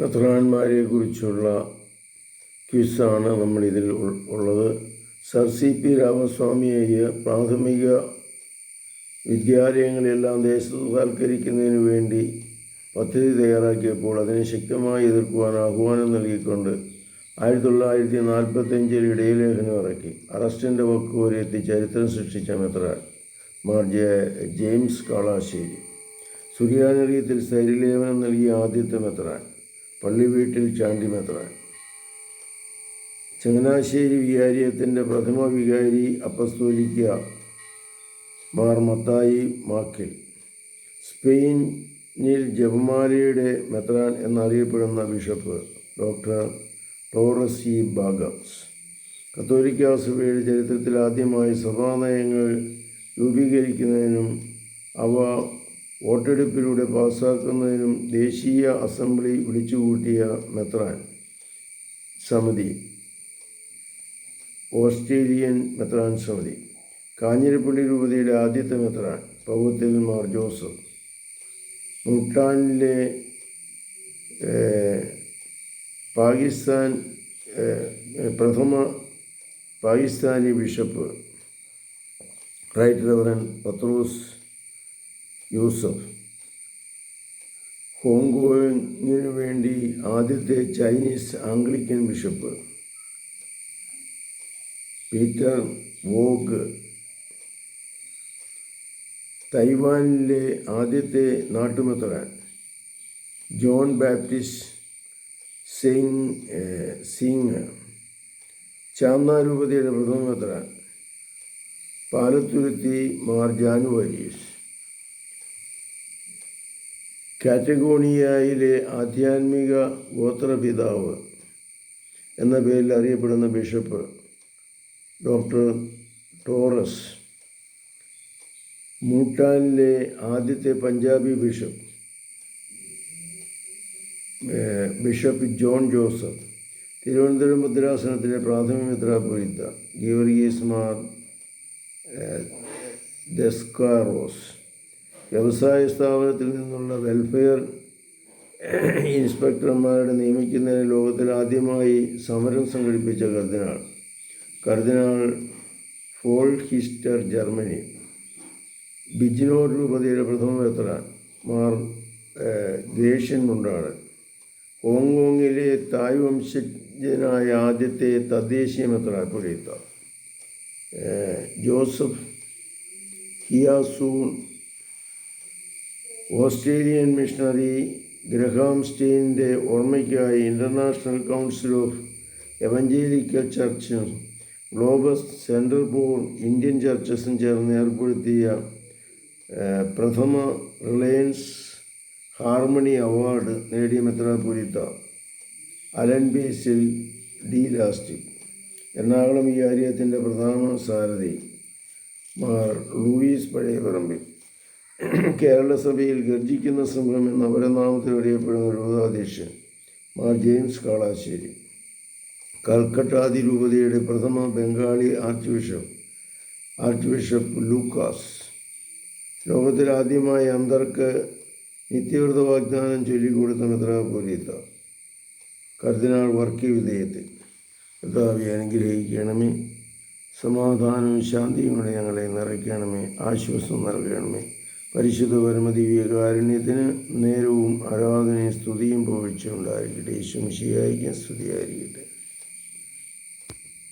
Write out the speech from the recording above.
മെത്രാന്മാരെ കുറിച്ചുള്ള ക്വിസാണ് നമ്മളിതിൽ ഇതിൽ ഉള്ളത്. Sir C P Ramaswami Iyer പ്രാഥമിക വിദ്യാലയങ്ങളെല്ലാം ദേശസാൽക്കരിക്കുന്നതിന് വേണ്ടി പദ്ധതി തയ്യാറാക്കിയപ്പോൾ അതിനെ ശക്തമായി എതിർക്കുവാൻ ആഹ്വാനം നൽകിക്കൊണ്ട് ആയിരത്തി തൊള്ളായിരത്തി നാൽപ്പത്തഞ്ചിൽ ഇടയലേഖനം ഇറക്കി. അറസ്റ്റിന്റെ വക്കുവരെ എത്തി ചരിത്രം സൃഷ്ടിച്ച മെത്രാൻ മാർ ജെയിംസ് കാളാശ്ശേരി. സുറിയാനറിയത്തിൽ സ്ഥൈര്യലേപനം നൽകിയ ആദ്യത്തെ മെത്രാൻ. പള്ളി വീട്ടിൽ ചാണ്ടി മെത്രാൻ ചങ്ങനാശ്ശേരി വികാരിയത്തിന്റെ പ്രഥമ വികാരി അപ്പസ്തോലിക്ക മാർ മത്തായി മാക്കിൽ. സ്പെയിനിൽ ജപമാലയുടെ മെത്രാൻ എന്നറിയപ്പെടുന്ന ബിഷപ്പ് ഡോക്ടർ ടോറസി ബാഗംസ്. കത്തോലിക്ക സഭയുടെ ചരിത്രത്തിൽ ആദ്യമായി സഭാനയങ്ങൾ രൂപീകരിക്കുന്നതിനും അവ വോട്ടെടുപ്പിലൂടെ പാസ്സാക്കുന്നതിനും ദേശീയ അസംബ്ലി വിളിച്ചുകൂട്ടിയ മെത്രാൻ സമിതി ഓസ്ട്രേലിയൻ മെത്രാൻ സമിതി കാഞ്ഞിരപ്പള്ളി രൂപതയുടെ ആദ്യത്തെ മെത്രാൻ പൗത്തിൽ മാർ ജോസഫ് ഭൂട്ടാനിലെ പാകിസ്ഥാൻ പ്രഥമ Pakistani bishop right reverend Pathros Yousaf. ഹോങ്കോങ്ങിനു വേണ്ടി ആദ്യത്തെ ചൈനീസ് ആംഗ്ലിക്കൻ ബിഷപ്പ് പീറ്റർ വോഗ് തൈവാനിലെ ആദ്യത്തെ നാട്ടുമത്ര ജോൺ ബാപ്റ്റിസ്റ്റ് സിംഗ് സിംഗ് ചാന്നാരൂപതയുടെ പ്രഥമ മെത്രാൻ പാലത്തുരുത്തി മാർ ജാനു വരീഷ് കാറ്റഗോണിയയിലെ ആധ്യാത്മിക ഗോത്രപിതാവ് എന്ന പേരിൽ അറിയപ്പെടുന്ന ബിഷപ്പ് ഡോക്ടർ ടോറസ് ഭൂട്ടാനിലെ ആദ്യത്തെ Punjabi bishop bishop John Joseph. Thiruvananthapuram മുദ്രാസനത്തിലെ പ്രാഥമിക മെത്രാപ്പൊലിത്ത ഗീവർഗീസ് മാർ ഏഹ്, ദെസ്കാറോസ്. വ്യവസായ സ്ഥാപനത്തിൽ നിന്നുള്ള വെൽഫെയർ ഇൻസ്പെക്ടർമാരുടെ നിയമിക്കുന്നതിന് ലോകത്തിൽ ആദ്യമായി സമരം സംഘടിപ്പിച്ച കർദിനാൾ. കർദിനാൾ ഫോൾ ഹിസ്റ്റർ ജർമ്മനി. ബിജിനോർ രൂപതയുടെ പ്രഥമ മെത്രാൻ മാർ ഗ്രേഷ്യൻ മുണ്ടാടൻ ഹോങ്കോങ്ങിലെ തായ് വംശജനായ ആദ്യത്തെ തദ്ദേശീയ മെത്ര ഏഹ്, ജോസഫ് ഹിയാസൂൺ ഓസ്ട്രേലിയൻ മിഷണറി ഗ്രഹാം സ്റ്റീനിന്റെ ഓർമ്മയ്ക്കായി ഇന്റർനാഷണൽ കൗൺസിൽ ഓഫ് എവഞ്ചേലിക്കൽ ചർച്ചും ഗ്ലോബസ് സെന്റർ ഫോർ ഇന്ത്യൻ ചർച്ചസും ചേർന്ന് ഏർപ്പെടുത്തിയ പ്രഥമ റിലയൻസ് ഹാർമണി അവാർഡ് നേടിയ മെത്രാപൊലിത്ത Alan Basil de Last. Ernakulam വികാരിയത്തിന്റെ പ്രധാന സാരഥി മാർ ലൂയിസ് പഴയപറമ്പിൽ. കേരള സഭയിൽ ഗർജിക്കുന്ന സമരം എന്ന അപരനാമത്തിൽ അറിയപ്പെടുന്ന രൂപതാധ്യക്ഷൻ മാർ ജെയിംസ് കാളാശ്ശേരി. കൽക്കട്ട രൂപതയുടെ പ്രഥമ Bengali archbishop archbishop Lucas. ലോകത്തിൽ ആദ്യമായി അന്തർക്ക് നിത്യവ്രത വാഗ്ദാനം ചൊല്ലിക്കൊടുത്ത മെത്രാപോലീത്ത. കർദിനാൾ വർക്കി വിധേയത്തിൽ. കർത്താവെ അനുഗ്രഹിക്കണമേ. സമാധാനവും ശാന്തിയും കൂടെ ഞങ്ങളെ നിറയ്ക്കണമേ. ആശ്വാസം നൽകണമേ. പരിശുദ്ധ പരമദിവ്യകാരുണ്യത്തിന് നേരവും ആരാധനയും സ്തുതിയും പോവിച്ചുണ്ടായിരിക്കട്ടെ യേശുമിശിയായിരിക്കും സ്തുതിയായിരിക്കട്ടെ.